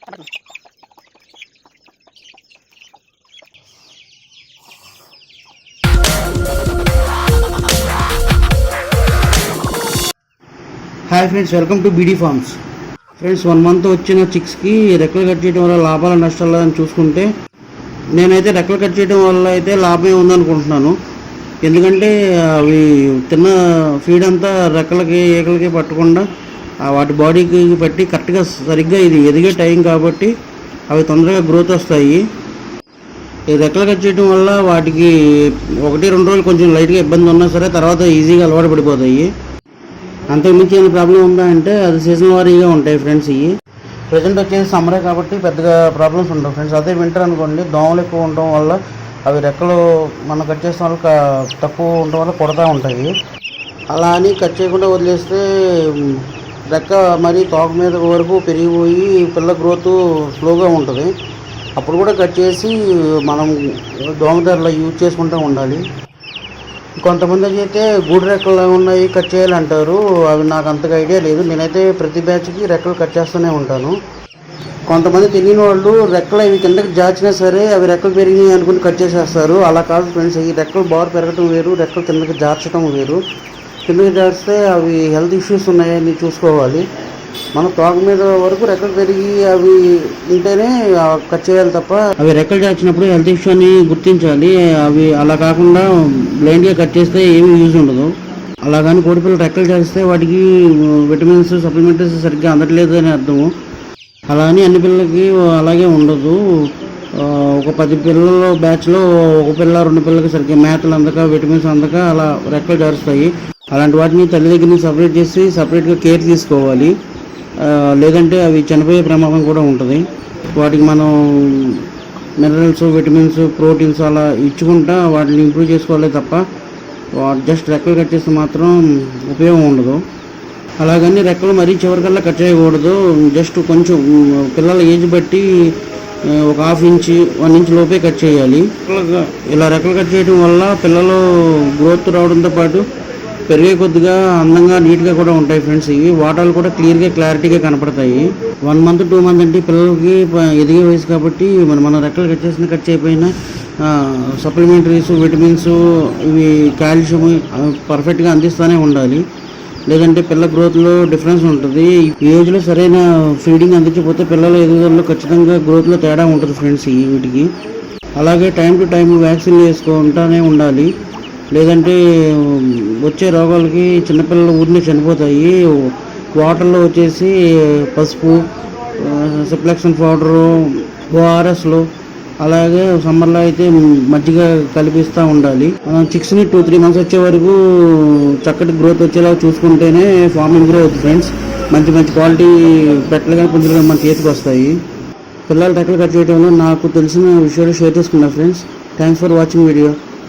Hi friends welcome to BD farms. Friends one month వచ్చిన చిక్స్కి రెక్కలు కట్ చేయడం వల్ల లాభాలు నష్టాలు అని చూసుకుంటే నేనైతే రెక్కలు కట్ చేయడం వల్ల అయితే లాభమే ఉందనుకుంటున్నాను. ఎందుకంటే అవి తిన్న ఫీడ్ అంతా రెక్కలకి ఏకలకి పట్టకుండా వాటి బాడీకి బట్టి కరెక్ట్గా సరిగ్గా ఇది ఎదిగే టైం కాబట్టి అవి తొందరగా గ్రోత్ వస్తాయి. ఈ రెక్కలు కట్ చేయడం వల్ల వాటికి ఒకటి రెండు రోజులు కొంచెం లైట్గా ఇబ్బంది ఉన్నా సరే తర్వాత ఈజీగా అలవాటు పడిపోతాయి. అంతకుమించి ఏమైనా ప్రాబ్లం ఉందా అంటే అది సీజన్ వారీగా ఉంటాయి ఫ్రెండ్స్ ఇవి. ప్రజెంట్ వచ్చేసి సమ్మరే కాబట్టి పెద్దగా ప్రాబ్లమ్స్ ఉండవు. ఫ్రెండ్స్ అదే వింటర్ అనుకోండి దోమలు ఎక్కువ ఉండటం వల్ల అవి రెక్కలు మనం కట్ చేసిన వల్ల తక్కువ ఉండటం వల్ల కొడతా ఉంటాయి. అలా అని కట్ చేయకుండా వదిలేస్తే రెక్క మరి తోక మీద వరకు పెరిగిపోయి పిల్ల గ్రోత్ స్లోగా ఉంటుంది. అప్పుడు కూడా కట్ చేసి మనం దోమదారులో యూజ్ చేసుకుంటూ ఉండాలి. కొంతమంది అయితే గూడు రెక్కలు ఉన్నాయి కట్ చేయాలంటారు అవి నాకు అంతగా ఐడియా లేదు. నేనైతే ప్రతి బ్యాచ్కి రెక్కలు కట్ చేస్తూనే ఉంటాను. కొంతమంది తెలియని వాళ్ళు రెక్కలు అవి కిందకి జాచినా సరే అవి రెక్కలు పెరిగినాయి అనుకుని కట్ చేసేస్తారు. అలా కాదు ఫ్రెండ్స్ ఈ రెక్కలు బాగా పెరగటం వేరు రెక్కలు కిందకి జార్చడం వేరు. కిందకి చేస్తే అవి హెల్త్ ఇష్యూస్ ఉన్నాయని చూసుకోవాలి. మన తోక మీద వరకు రెక్కలు పెరిగి అవి ఉంటేనే కట్ చేయాలి తప్ప అవి రెక్కలు చేసినప్పుడు హెల్త్ ఇష్యూ అని గుర్తించాలి. అవి అలా కాకుండా బ్లైండ్గా కట్ చేస్తే ఏమీ యూజ్ ఉండదు. అలా కానీ కోడిపిల్లలు రెక్కలు చేస్తే వాటికి విటమిన్స్ సప్లిమెంటరీస్ సరిగ్గా అందట్లేదు అని అర్థము. అలా అని అన్ని పిల్లలకి అలాగే ఉండదు. ఒక పది పిల్లల బ్యాచ్లో ఒక పిల్ల రెండు పిల్లలకి సరిగ్గా మేతలు అందక విటమిన్స్ అందక అలా రెక్కలు జారుస్తాయి అలాంటి వాటిని తల్లి దగ్గర నుంచి సపరేట్ చేసి సపరేట్గా కేర్ తీసుకోవాలి. లేదంటే అవి చనిపోయే ప్రమాదం కూడా ఉంటుంది. వాటికి మనం మినరల్స్ విటమిన్స్ ప్రోటీన్స్ అలా ఇచ్చుకుంటా వాటిని ఇంప్రూవ్ చేసుకోవాలి తప్ప జస్ట్ రెక్కలు కట్ చేస్తే మాత్రం ఉపయోగం ఉండదు. అలాగని రెక్కలు మరీ చివరికల్లా కట్ చేయకూడదు. జస్ట్ కొంచెం పిల్లల ఏజ్ బట్టి ఒక హాఫ్ ఇంచ్ వన్ ఇంచ్ లోపే కట్ చేయాలి. ఇలా రెక్కలు కట్ చేయడం వల్ల పిల్లలు గ్రోత్ రావడంతో పాటు పెరిగే కొద్దిగా అందంగా నీట్గా కూడా ఉంటాయి ఫ్రెండ్స్ ఇవి వాటాలు కూడా క్లియర్గా క్లారిటీగా కనపడతాయి. వన్ మంత్ టూ మంత్ అంటే పిల్లలకి ఎదిగే వయసు కాబట్టి మనం మన రెక్కలు కట్ చేసిన కట్ చేయకపోయినా సప్లిమెంటరీస్ విటమిన్స్ ఇవి కాల్షియం పర్ఫెక్ట్గా అందిస్తూనే ఉండాలి. లేదంటే పిల్ల గ్రోత్లో డిఫరెన్స్ ఉంటుంది. ఈ ఏజ్లో సరైన ఫీడింగ్ అందించకపోతే పిల్లల ఎదుగుదలలో ఖచ్చితంగా గ్రోత్లో తేడా ఉంటుంది ఫ్రెండ్స్ ఈ వీటికి. అలాగే టైం టు టైం వ్యాక్సిన్ వేసుకుంటానే ఉండాలి. లేదంటే వచ్చే రోగాలకి చిన్నపిల్లలు ఊరినే చనిపోతాయి. వాటర్లో వచ్చేసి పసుపు సిప్లెక్సన్ పౌడరు ఓఆర్ఎస్లు అలాగే సమ్మర్లో అయితే మజ్జిగ కలిపిస్తూ ఉండాలి. మనం చిక్స్ని టూ త్రీ మంత్స్ వచ్చే వరకు చక్కటి గ్రోత్ వచ్చేలా చూసుకుంటేనే ఫార్మింగ్ గ్రో అవుతుంది ఫ్రెండ్స్ మంచి మంచి క్వాలిటీ పెట్టలు కానీ పుంజులు కానీ మన చేతికి వస్తాయి. పిల్లలు రెక్కలు కట్ చేయడంలో నాకు తెలిసిన విషయాలు షేర్ చేసుకున్నా friends thanks for watching video